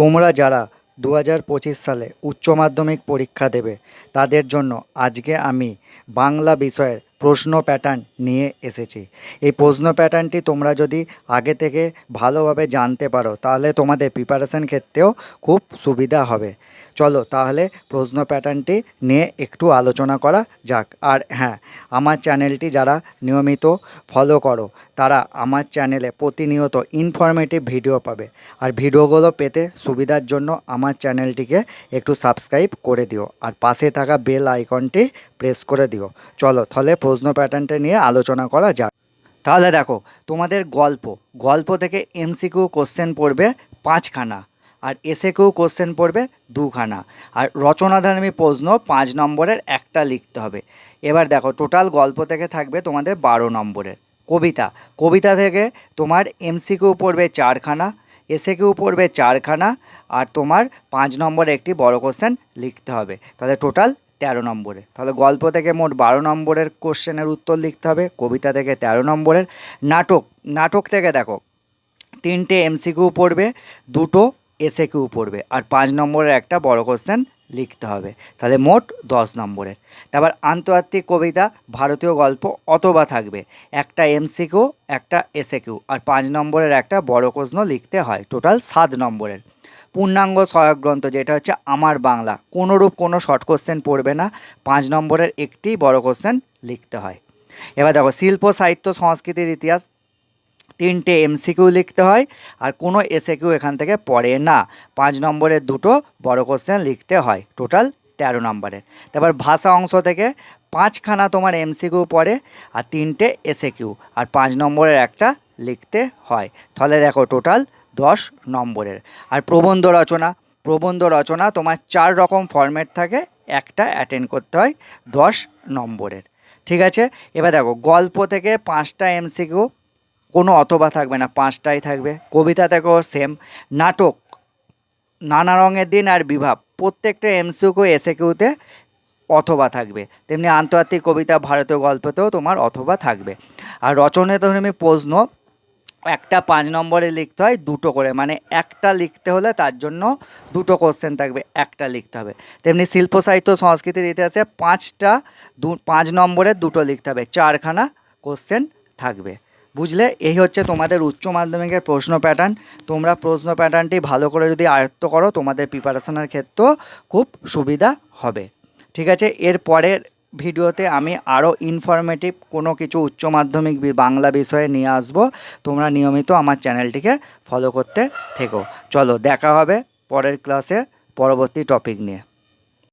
তোমরা যারা দু হাজার পঁচিশ সালে উচ্চ মাধ্যমিক পরীক্ষা দেবে, তাদের জন্য আজকে আমি বাংলা বিষয়ের প্রশ্ন প্যাটার্ন নিয়ে এসেছি। এই প্রশ্ন প্যাটার্নটি তোমরা যদি আগে থেকে ভালোভাবে জানতে পারো, তাহলে তোমাদের প্রিপারেশন ক্ষেত্রেও খুব সুবিধা হবে। চলো তাহলে প্রশ্ন প্যাটার্নটি নিয়ে একটু আলোচনা করা যাক। আর হ্যাঁ আমার চ্যানেলটি যারা নিয়মিত ফলো করো, তারা আমার চ্যানেলে প্রতিনিয়ত ইনফরমেটিভ ভিডিও পাবে। আর ভিডিওগুলো পেতে সুবিধার জন্য আমার চ্যানেলটিকে একটু সাবস্ক্রাইব করে দিও। আর পাশে থাকা বেল আইকনটি প্রেস করে দিও। চলো তাহলে প্রশ্ন প্যাটার্নটা নিয়ে আলোচনা করা যাক। তাহলে দেখো, তোমাদের গল্প। গল্প থেকে এমসিকিউ কোশ্চেন পড়বে পাঁচখানা আর এসে কেউ কোশ্চেন পড়বে দুখানা আর রচনাধর্মী প্রশ্ন পাঁচ নম্বরের একটা লিখতে হবে। এবার দেখো টোটাল গল্প থেকে থাকবে তোমাদের বারো নম্বরের। কবিতা। কবিতা থেকে তোমার এমসিকিউ পড়বে চারখানা এসে কেউ পড়বে চারখানা আর তোমার পাঁচ নম্বরে একটি বড় কোশ্চেন লিখতে হবে। তাহলে টোটাল তেরো নম্বরে। তাহলে গল্প থেকে মোট বারো নম্বরের কোশ্চেনের উত্তর লিখতে হবে, কবিতা থেকে তেরো নম্বরের। নাটক নাটক থেকে দেখো, তিনটে এমসিকিউ পড়বে, দুটো এসে কিউ পড়বে, আর পাঁচ নম্বরের একটা বড় কোশ্চেন লিখতে হবে। তাহলে মোট দশ নম্বরের। তারপর আন্তর্জাতিক কবিতা, ভারতীয় গল্প অথবা থাকবে। একটা এমসিকিউ, একটা এসে কিউ আর পাঁচ নম্বরের একটা বড় প্রশ্ন লিখতে হয়, টোটাল সাত নম্বরের। পূর্ণাঙ্গ সহায়ক গ্রন্থ যেটা হচ্ছে আমার বাংলা। কোনোরূপ কোনো শর্ট কোশ্চেন পড়বে না, পাঁচ নম্বরের একটি বড় কোশ্চেন লিখতে হয়। এবার দেখো, শিল্প, সাহিত্য, সংস্কৃতির ইতিহাস, তিনটে এমসিকিউ লিখতে হয়, আর কোনো এসএকিউ এখান থেকে পড়ে না। পাঁচ নম্বরের দুটো বড় কোশ্চেন লিখতে হয় টোটাল তেরো নম্বরের। তারপর ভাষা অংশ থেকে পাঁচখানা তোমার এমসিকিউ পড়ে, আর তিনটে এসএকিউ আর পাঁচ নম্বরের একটা লিখতে হয়। তাহলে দেখো টোটাল দশ নম্বরের। আর প্রবন্ধ রচনা প্রবন্ধ রচনা তোমার চার রকম ফরম্যাট থাকে, একটা অ্যাটেন্ড করতে হয় দশ নম্বরের। ঠিক আছে? এবার দেখো, গল্প থেকে পাঁচটা এমসিকিউ কোনো অথবা থাকবে না, পাঁচটাই থাকবে। কবিতা থেকেও সেম নাটক, নানা রঙের দিন আর বিভাব, প্রত্যেকটা এমসিকিউ এসে কিউতে অথবা থাকবে। তেমনি আন্তর্জাতিক কবিতা, ভারতীয় গল্পতেও তোমার অথবা থাকবে। আর রচনাধর্মী প্রশ্ন একটা পাঁচ নম্বরে লিখতে হয় দুটো করে মানে একটা লিখতে হলে তার জন্য দুটো কোশ্চেন থাকবে, একটা লিখতে হবে। তেমনি শিল্প, সাহিত্য, সংস্কৃতির ইতিহাসে পাঁচটা দু, পাঁচ নম্বরে দুটো লিখতে হবে, চারখানা কোশ্চেন থাকবে। বুঝলে? এই হচ্ছে তোমাদের উচ্চ মাধ্যমিকের প্রশ্ন প্যাটার্ন তোমরা প্রশ্ন প্যাটার্নটি ভালো করে যদি আয়ত্ত করো, তোমাদের প্রিপারেশনের ক্ষেত্রেও খুব সুবিধা হবে। ঠিক আছে? এর পরের ভিডিওতে আমি আরও ইনফরমেটিভ কোনো কিছু উচ্চ মাধ্যমিক বাংলা বিষয়ে নিয়ে আসব। তোমরা নিয়মিত আমার চ্যানেলটিকে ফলো করতে থেকো। চলো, দেখা হবে পরের ক্লাসে পরবর্তী টপিক নিয়ে।